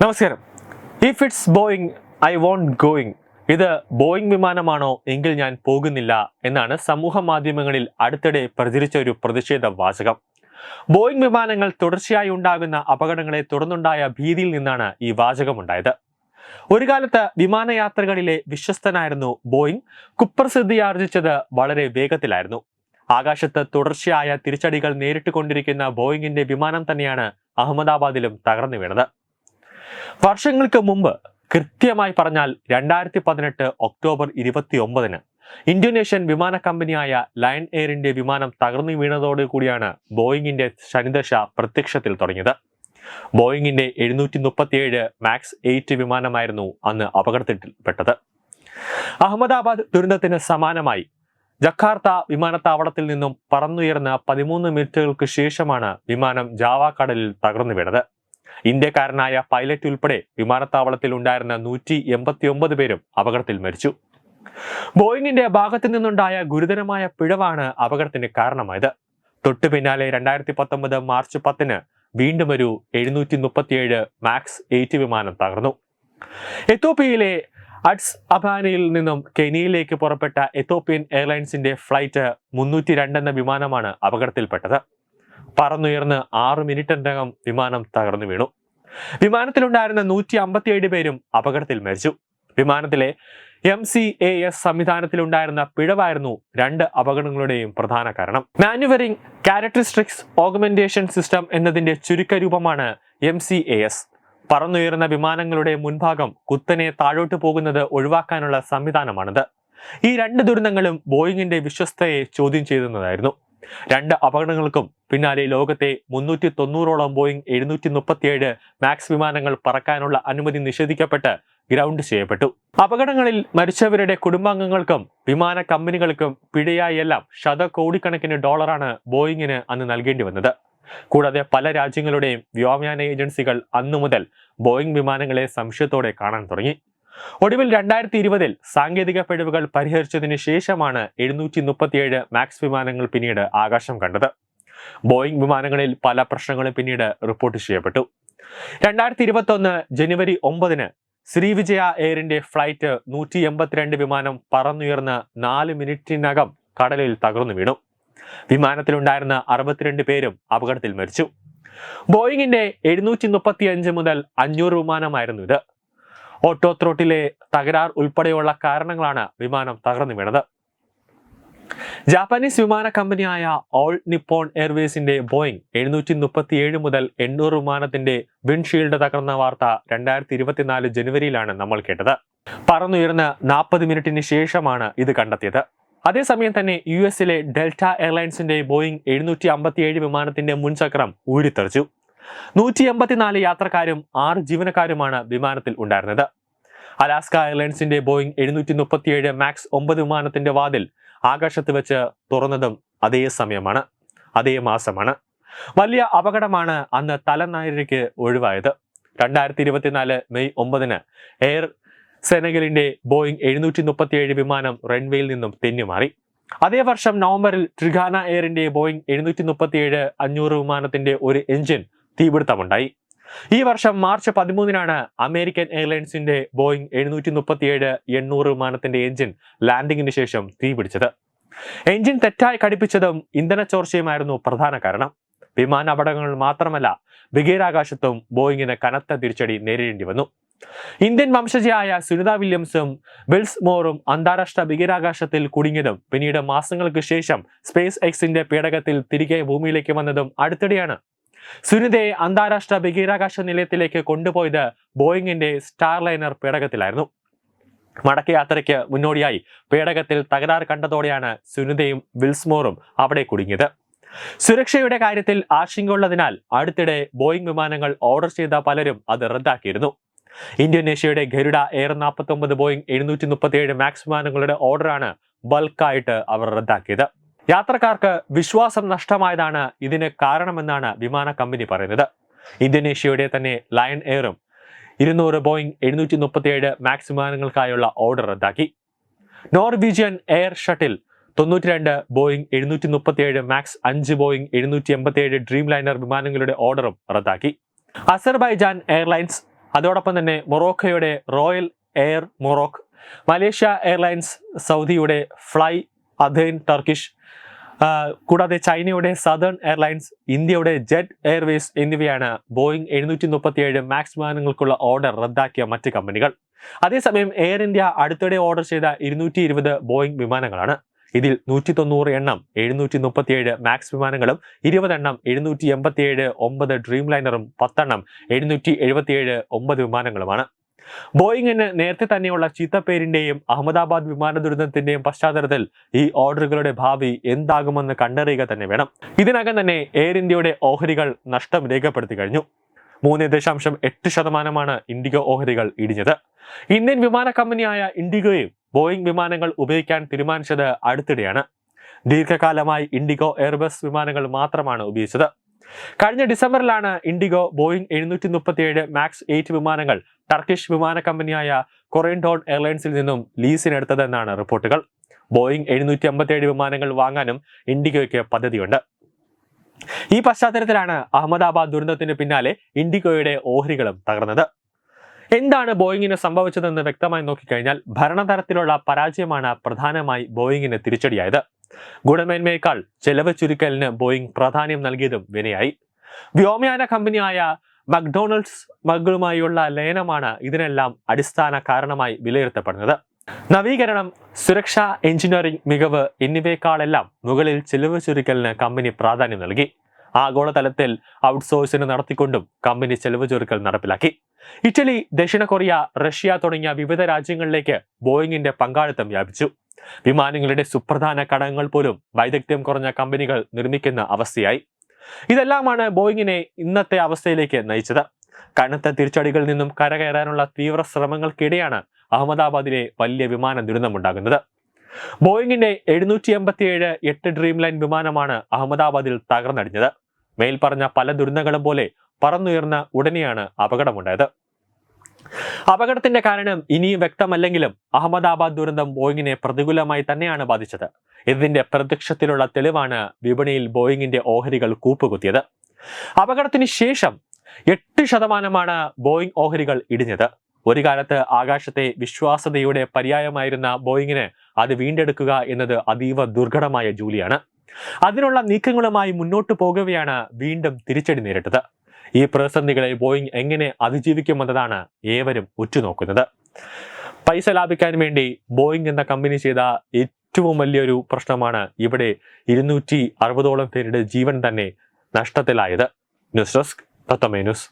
നമസ്കാരം. If it's Boeing I won't going ഇത് Boeing വിമാനമാണോ എങ്കിൽ ഞാൻ പോകുന്നില്ല എന്നാണ് സമൂഹ മാധ്യമങ്ങളിൽ അടുത്തിടെ പ്രചരിച്ച ഒരു പ്രതിഷേധ വാചകം. ബോയിങ് വിമാനങ്ങൾ തുടർച്ചയായി ഉണ്ടാകുന്ന അപകടങ്ങളെ തുടർന്നുണ്ടായ ഭീതിയിൽ നിന്നാണ് ഈ വാചകമുണ്ടായത് ഒരു കാലത്ത് വിമാനയാത്രകളിലെ വിശ്വസ്തനായിരുന്നു ബോയിങ് കുപ്രസിദ്ധിയാർജിച്ചത് വളരെ വേഗത്തിലായിരുന്നു. ആകാശത്ത് തുടർച്ചയായ തിരിച്ചടികൾ നേരിട്ടുകൊണ്ടിരിക്കുന്ന ബോയിങ്ങിന്റെ വിമാനം തന്നെയാണ് അഹമ്മദാബാദിലും തകർന്നു വീണത്. വർഷങ്ങൾക്ക് മുമ്പ് കൃത്യമായി പറഞ്ഞാൽ രണ്ടായിരത്തി പതിനെട്ട് ഒക്ടോബർ ഇരുപത്തി ഒമ്പതിന് ഇന്തോനേഷ്യൻ വിമാന കമ്പനിയായ ലയൺ എയറിന്റെ വിമാനം തകർന്നു വീണതോടു കൂടിയാണ് ബോയിങ്ങിന്റെ ശനിദശ പ്രത്യക്ഷത്തിൽ തുടങ്ങിയത്. ബോയിങ്ങിന്റെ എഴുന്നൂറ്റി മുപ്പത്തിയേഴ് മാക്സ് എയ്റ്റ് വിമാനമായിരുന്നു അന്ന് അപകടത്തിൽപ്പെട്ടത്. അഹമ്മദാബാദ് ദുരന്തത്തിന് സമാനമായി ജക്കാർത്ത വിമാനത്താവളത്തിൽ നിന്നും പറന്നുയർന്ന പതിമൂന്ന് മിനിറ്റുകൾക്ക് ശേഷമാണ് വിമാനം ജാവ കടലിൽ തകർന്നു വീണത്. ഇന്ത്യക്കാരനായ പൈലറ്റ് ഉൾപ്പെടെ വിമാനത്താവളത്തിൽ ഉണ്ടായിരുന്ന നൂറ്റി എൺപത്തി ഒമ്പത് പേരും അപകടത്തിൽ മരിച്ചു. ബോയിങ്ങിന്റെ ഭാഗത്തു നിന്നുണ്ടായ ഗുരുതരമായ പിഴവാണ് അപകടത്തിന് കാരണമായത്. തൊട്ടു പിന്നാലെ രണ്ടായിരത്തി പത്തൊമ്പത് മാർച്ച് പത്തിന് വീണ്ടും ഒരു എഴുന്നൂറ്റി മുപ്പത്തിയേഴ് മാക്സ് എയ്റ്റ് വിമാനം തകർന്നു. എത്തോപ്യയിലെ അഡ്സ് അബാനയിൽ നിന്നും കെനിയയിലേക്ക് പുറപ്പെട്ട എത്തോപ്യൻ എയർലൈൻസിന്റെ ഫ്ലൈറ്റ് മുന്നൂറ്റി എന്ന വിമാനമാണ് അപകടത്തിൽപ്പെട്ടത്. പറന്നുയർന്ന് ആറു മിനിറ്റിനകം വിമാനം തകർന്നു വീണു. വിമാനത്തിലുണ്ടായിരുന്ന നൂറ്റി അമ്പത്തിയേഴ് പേരും അപകടത്തിൽ മരിച്ചു. വിമാനത്തിലെ എം സി എ എസ് സംവിധാനത്തിലുണ്ടായിരുന്ന പിഴവായിരുന്നു രണ്ട് അപകടങ്ങളുടെയും പ്രധാന കാരണം. മാനുവറിംഗ് ക്യാരക്ടറിസ്റ്റിക്സ് ഓഗ്മെന്റേഷൻ സിസ്റ്റം എന്നതിന്റെ ചുരുക്കരൂപമാണ് എം സി എ എസ് പറന്നുയർന്ന വിമാനങ്ങളുടെ മുൻഭാഗം കുത്തനെ താഴോട്ട് പോകുന്നത് ഒഴിവാക്കാനുള്ള സംവിധാനമാണിത്. ഈ രണ്ട് ദുരന്തങ്ങളും ബോയിങ്ങിന്റെ വിശ്വസ്തയെ ചോദ്യം ചെയ്യുന്നതായിരുന്നു. രണ്ട് അപകടങ്ങൾക്കും പിന്നാലെ ലോകത്തെ മുന്നൂറ്റി തൊണ്ണൂറോളം ബോയിങ് എഴുന്നൂറ്റി മുപ്പത്തിയേഴ് മാക്സ് വിമാനങ്ങൾ പറക്കാനുള്ള അനുമതി നിഷേധിക്കപ്പെട്ട് ഗ്രൗണ്ട് ചെയ്യപ്പെട്ടു. അപകടങ്ങളിൽ മരിച്ചവരുടെ കുടുംബാംഗങ്ങൾക്കും വിമാന കമ്പനികൾക്കും പിഴയായെല്ലാം ശതകോടിക്കണക്കിന് ഡോളറാണ് ബോയിങ്ങിന് അന്ന് നൽകേണ്ടി വന്നത്. കൂടാതെ പല രാജ്യങ്ങളുടെയും വ്യോമയാന ഏജൻസികൾ അന്നു മുതൽ ബോയിങ് വിമാനങ്ങളെ സംശയത്തോടെ കാണാൻ തുടങ്ങി. ഒടുവിൽ രണ്ടായിരത്തി ഇരുപതിൽ സാങ്കേതിക പിഴവുകൾ പരിഹരിച്ചതിന് ശേഷമാണ് എഴുന്നൂറ്റി മുപ്പത്തിയേഴ് മാക്സ് വിമാനങ്ങൾ പിന്നീട് ആകാശം കണ്ടത്. ബോയിംഗ് വിമാനങ്ങളിൽ പല പ്രശ്നങ്ങളും പിന്നീട് റിപ്പോർട്ട് ചെയ്യപ്പെട്ടു. രണ്ടായിരത്തി ഇരുപത്തി ഒന്ന് ജനുവരി ഒമ്പതിന് ശ്രീവിജയ എയറിന്റെ ഫ്ലൈറ്റ് നൂറ്റി എൺപത്തിരണ്ട് വിമാനം പറന്നുയർന്ന് നാല് മിനിറ്റിനകം കടലിൽ തകർന്നു വീണു. വിമാനത്തിലുണ്ടായിരുന്ന അറുപത്തിരണ്ട് പേരും അപകടത്തിൽ മരിച്ചു. ബോയിങ്ങിന്റെ എഴുന്നൂറ്റി മുതൽ അഞ്ഞൂറ് വിമാനമായിരുന്നു ഇത്. ഓട്ടോ ത്രോട്ടിലെ തകരാർ ഉൾപ്പെടെയുള്ള കാരണങ്ങളാണ് വിമാനം തകർന്നു വീണത്. ജാപ്പനീസ് വിമാന കമ്പനിയായ ഓൾ നിപ്പോൺ എയർവേസിന്റെ ബോയിങ് എഴുന്നൂറ്റി മുപ്പത്തിയേഴ് മുതൽ എണ്ണൂറ് വിമാനത്തിന്റെ വിൻഷീൽഡ് തകർന്ന വാർത്ത രണ്ടായിരത്തി ഇരുപത്തിനാല് ജനുവരിയിലാണ് നമ്മൾ കേട്ടത്. പറന്നുയർന്ന് നാൽപ്പത് മിനിറ്റിന് ശേഷമാണ് ഇത് കണ്ടെത്തിയത്. അതേസമയം തന്നെ യു എസിലെ ഡെൽറ്റ എയർലൈൻസിന്റെ ബോയിങ് എഴുന്നൂറ്റി അമ്പത്തിയേഴ് വിമാനത്തിന്റെ മുൻചക്രം ഊരിത്തെറിച്ചു. നൂറ്റി എൺപത്തിനാല് യാത്രക്കാരും ആറ് ജീവനക്കാരുമാണ് വിമാനത്തിൽ ഉണ്ടായിരുന്നത്. അലാസ്ക എയർലൈൻസിന്റെ ബോയിങ് എഴുന്നൂറ്റി മുപ്പത്തിയേഴ് മാക്സ് ഒമ്പത് വിമാനത്തിന്റെ വാതിൽ ആകാശത്ത് വെച്ച് തുറന്നതും അതേ സമയമാണ്. അതേ മാസമാണ്. വലിയ അപകടമാണ് അന്ന് തലനാരിക്ക് ഒഴിവായത്. രണ്ടായിരത്തി ഇരുപത്തിനാല് മെയ് ഒമ്പതിന് എയർ സെനഗലിന്റെ ബോയിങ് എഴുന്നൂറ്റി മുപ്പത്തിയേഴ് വിമാനം റൺവേയിൽ നിന്നും തെന്നിമാറി. അതേ വർഷം നവംബറിൽ ട്രിഗാന എയറിന്റെ ബോയിങ് എഴുന്നൂറ്റി മുപ്പത്തിയേഴ് അഞ്ഞൂറ് വിമാനത്തിന്റെ ഒരു എഞ്ചിൻ തീപിടുത്തമുണ്ടായി. ഈ വർഷം മാർച്ച് പതിമൂന്നിനാണ് അമേരിക്കൻ എയർലൈൻസിന്റെ ബോയിങ് എഴുന്നൂറ്റി മുപ്പത്തിയേഴ് എണ്ണൂറ് വിമാനത്തിന്റെ എഞ്ചിൻ ലാൻഡിങ്ങിന് ശേഷം തീപിടിച്ചത് എഞ്ചിൻ തെറ്റായി ഘടിപ്പിച്ചതും ഇന്ധന ചോർച്ചയുമായിരുന്നു പ്രധാന കാരണം. വിമാന അപകടങ്ങൾ മാത്രമല്ല ബഹിരാകാശത്തും ബോയിങ്ങിന് കനത്ത തിരിച്ചടി നേരിടേണ്ടി വന്നു. ഇന്ത്യൻ വംശജയായ സുനിത വില്യംസും ബിൽസ് മോറും അന്താരാഷ്ട്ര ബഹിരാകാശത്തിൽ കുടുങ്ങിയതും പിന്നീട് മാസങ്ങൾക്ക് ശേഷം സ്പേസ് എക്സിന്റെ പേടകത്തിൽ തിരികെ ഭൂമിയിലേക്ക് വന്നതും അടുത്തിടെയാണ്. സുനിതയെ അന്താരാഷ്ട്ര ബഹിരാകാശ നിലയത്തിലേക്ക് കൊണ്ടുപോയത് ബോയിങ്ങിന്റെ സ്റ്റാർലൈനർ പേടകത്തിലായിരുന്നു. മടക്കയാത്രയ്ക്ക് മുന്നോടിയായി പേടകത്തിൽ തകരാർ കണ്ടതോടെയാണ് സുനിതയും വിൽസ്മോറും അവിടെ കുടുങ്ങിയത്. സുരക്ഷയുടെ കാര്യത്തിൽ ആശങ്കയുള്ളതിനാൽ അടുത്തിടെ ബോയിങ് വിമാനങ്ങൾ ഓർഡർ ചെയ്ത പലരും അത് റദ്ദാക്കിയിരുന്നു. ഇന്തോനേഷ്യയുടെ ഗരുഡ എയർ നാൽപ്പത്തി ഒമ്പത് ബോയിങ് എഴുന്നൂറ്റി മുപ്പത്തിയേഴ് മാക്സ് വിമാനങ്ങളുടെ ഓർഡറാണ് ബൾക്കായിട്ട് അവർ റദ്ദാക്കിയത്. യാത്രക്കാർക്ക് വിശ്വാസം നഷ്ടമായതാണ് ഇതിന് കാരണമെന്നാണ് വിമാന കമ്പനി പറയുന്നത്. ഇന്തോനേഷ്യയുടെ തന്നെ ലയൺ എയറും ഇരുന്നൂറ് ബോയിങ് എഴുന്നൂറ്റി മുപ്പത്തിയേഴ് മാക്സ് വിമാനങ്ങൾക്കായുള്ള ഓർഡർ റദ്ദാക്കി. നോർവീജിയൻ എയർ ഷട്ടിൽ തൊണ്ണൂറ്റി രണ്ട് ബോയിങ് എഴുന്നൂറ്റി മുപ്പത്തിയേഴ് മാക്സ് അഞ്ച് ബോയിങ് എഴുന്നൂറ്റി എൺപത്തിയേഴ് ഡ്രീം ലൈനർ വിമാനങ്ങളുടെ ഓർഡറും റദ്ദാക്കി. അസർബൈജാൻ എയർലൈൻസ് അതോടൊപ്പം തന്നെ മൊറോക്കോയുടെ Royal Air Maroc Malaysia Airlines സൗദിയുടെ ഫ്ലൈ അഥേൻ ടർക്കിഷ് കൂടാതെ ചൈനയുടെ സദേൺ എയർലൈൻസ് ഇന്ത്യയുടെ ജെറ്റ് എയർവേസ് എന്നിവയാണ് ബോയിങ് എഴുന്നൂറ്റി മുപ്പത്തിയേഴ് മാക്സ് വിമാനങ്ങൾക്കുള്ള ഓർഡർ റദ്ദാക്കിയ മറ്റ് കമ്പനികൾ. അതേസമയം എയർ ഇന്ത്യ അടുത്തിടെ ഓർഡർ ചെയ്ത ഇരുന്നൂറ്റി ഇരുപത് ബോയിങ് വിമാനങ്ങളാണ്. ഇതിൽ നൂറ്റി തൊണ്ണൂറ് എണ്ണം എഴുന്നൂറ്റി മുപ്പത്തിയേഴ് മാക്സ് വിമാനങ്ങളും ഇരുപതെണ്ണം എഴുന്നൂറ്റി എൺപത്തിയേഴ് ഒമ്പത് ഡ്രീം ലൈനറും പത്തെണ്ണം എഴുന്നൂറ്റി എഴുപത്തിയേഴ് ഒമ്പത് വിമാനങ്ങളുമാണ്. ബോയിങ്ങിന് നേരത്തെ തന്നെയുള്ള ചീത്തപ്പേരിന്റെയും അഹമ്മദാബാദ് വിമാന ദുരന്തത്തിന്റെയും പശ്ചാത്തലത്തിൽ ഈ ഓർഡറുകളുടെ ഭാവി എന്താകുമെന്ന് കണ്ടറിയുക തന്നെ വേണം. ഇതിനകം തന്നെ എയർ ഇന്ത്യയുടെ ഓഹരികൾ നഷ്ടം രേഖപ്പെടുത്തി കഴിഞ്ഞു. മൂന്ന് ദശാംശം എട്ട് ശതമാനമാണ് ഇൻഡിഗോ ഓഹരികൾ ഇടിഞ്ഞത്. ഇന്ത്യൻ വിമാന കമ്പനിയായ ഇൻഡിഗോയും ബോയിംഗ് വിമാനങ്ങൾ ഉപയോഗിക്കാൻ തീരുമാനിച്ചത് അടുത്തിടെയാണ്. ദീർഘകാലമായി ഇൻഡിഗോ എയർബസ് വിമാനങ്ങൾ മാത്രമാണ് ഉപയോഗിച്ചത്. കഴിഞ്ഞ ഡിസംബറിലാണ് ഇൻഡിഗോ ബോയിങ് എഴുന്നൂറ്റി മുപ്പത്തിയേഴ് മാക്സ് എയ്റ്റ് വിമാനങ്ങൾ ടർക്കിഷ് വിമാന കമ്പനിയായ കൊറിയൻഡോൺ എയർലൈൻസിൽ നിന്നും ലീസിനെടുത്തതെന്നാണ് റിപ്പോർട്ടുകൾ. ബോയിങ് എഴുന്നൂറ്റി അമ്പത്തിയേഴ് വിമാനങ്ങൾ വാങ്ങാനും ഇൻഡിഗോയ്ക്ക് പദ്ധതിയുണ്ട്. ഈ പശ്ചാത്തലത്തിലാണ് അഹമ്മദാബാദ് ദുരന്തത്തിന് പിന്നാലെ ഇൻഡിഗോയുടെ ഓഹരികളും തകർന്നത്. എന്താണ് ബോയിങ്ങിന് സംഭവിച്ചതെന്ന് വ്യക്തമായി നോക്കിക്കഴിഞ്ഞാൽ ഭരണതരത്തിലുള്ള പരാജയമാണ് പ്രധാനമായി ബോയിങ്ങിന് തിരിച്ചടിയായത്. ഗുണമേന്മയേക്കാൾ ചെലവ് ചുരുക്കലിന് ബോയിങ് പ്രാധാന്യം നൽകിയതും വിനയായി. വ്യോമയാന കമ്പനിയായ മക്ഡൊണാൾഡ്സ് മകളുമായുള്ള ലയനമാണ് ഇതിനെല്ലാം അടിസ്ഥാന കാരണമായി വിലയിരുത്തപ്പെടുന്നത്. നവീകരണം സുരക്ഷ എഞ്ചിനീയറിംഗ് മികവ് എന്നിവയെക്കാളെല്ലാം മുകളിൽ ചെലവ് ചുരുക്കലിന് കമ്പനി പ്രാധാന്യം നൽകി. ആഗോളതലത്തിൽ ഔട്ട്സോഴ്സിന് നടത്തിക്കൊണ്ടും കമ്പനി ചെലവ് ചുരുക്കൽ നടപ്പിലാക്കി. ഇറ്റലി ദക്ഷിണ കൊറിയ റഷ്യ തുടങ്ങിയ വിവിധ രാജ്യങ്ങളിലേക്ക് ബോയിങ്ങിന്റെ പങ്കാളിത്തം വ്യാപിച്ചു. വിമാനങ്ങളുടെ സുപ്രധാന ഘടകങ്ങൾ പോലും വൈദഗ്ധ്യം കുറഞ്ഞ കമ്പനികൾ നിർമ്മിക്കുന്ന അവസ്ഥയായി. ഇതെല്ലാമാണ് ബോയിങ്ങിനെ ഇന്നത്തെ അവസ്ഥയിലേക്ക് നയിച്ചത്. കനത്ത തിരിച്ചടികളിൽ നിന്നും കരകയറാനുള്ള തീവ്ര ശ്രമങ്ങൾക്കിടെയാണ് അഹമ്മദാബാദിലെ വലിയ വിമാന ദുരന്തമുണ്ടാകുന്നത് ബോയിങ്ങിന്റെ എഴുന്നൂറ്റി എൺപത്തിയേഴ് എട്ട് ഡ്രീം ലൈൻ വിമാനമാണ് അഹമ്മദാബാദിൽ തകർന്നടിഞ്ഞത്. മേൽപ്പറഞ്ഞ പല ദുരന്തങ്ങളും പോലെ പറന്നുയർന്ന ഉടനെയാണ് അപകടമുണ്ടായത്. അപകടത്തിന്റെ കാരണം ഇനിയും വ്യക്തമല്ലെങ്കിലും അഹമ്മദാബാദ് ദുരന്തം ബോയിങ്ങിനെ പ്രതികൂലമായി തന്നെയാണ് ബാധിച്ചത്. ഇതിന്റെ പ്രത്യക്ഷത്തിലുള്ള തെളിവാണ് വിപണിയിൽ ബോയിങ്ങിന്റെ ഓഹരികൾ കൂപ്പുകുത്തിയത്. അപകടത്തിന് ശേഷം എട്ട് ശതമാനമാണ് ബോയിങ് ഓഹരികൾ ഇടിഞ്ഞത്. ഒരു കാലത്ത് ആകാശത്തെ വിശ്വാസതയുടെ പര്യായമായിരുന്ന ബോയിങ്ങിന് അത് വീണ്ടെടുക്കുക എന്നത് അതീവ ദുർഘടമായ ജോലിയാണ്. അതിനുള്ള നീക്കങ്ങളുമായി മുന്നോട്ടു പോകവെയാണ് വീണ്ടും തിരിച്ചടി നേരിട്ടത്. ഈ പ്രതിസന്ധികളെ ബോയിങ് എങ്ങനെ അതിജീവിക്കുമെന്നതാണ് ഏവരും ഉറ്റുനോക്കുന്നത്. പൈസ ലാഭിക്കാൻ വേണ്ടി ബോയിങ് എന്ന കമ്പനി ചെയ്ത ഏറ്റവും വലിയൊരു പ്രശ്നമാണ് ഇവിടെ ഇരുന്നൂറ്റി അറുപതോളം പേരുടെ ജീവൻ തന്നെ നഷ്ടത്തിലായത്. ന്യൂസ് ഡെസ്ക് തത്തമേ ന്യൂസ്.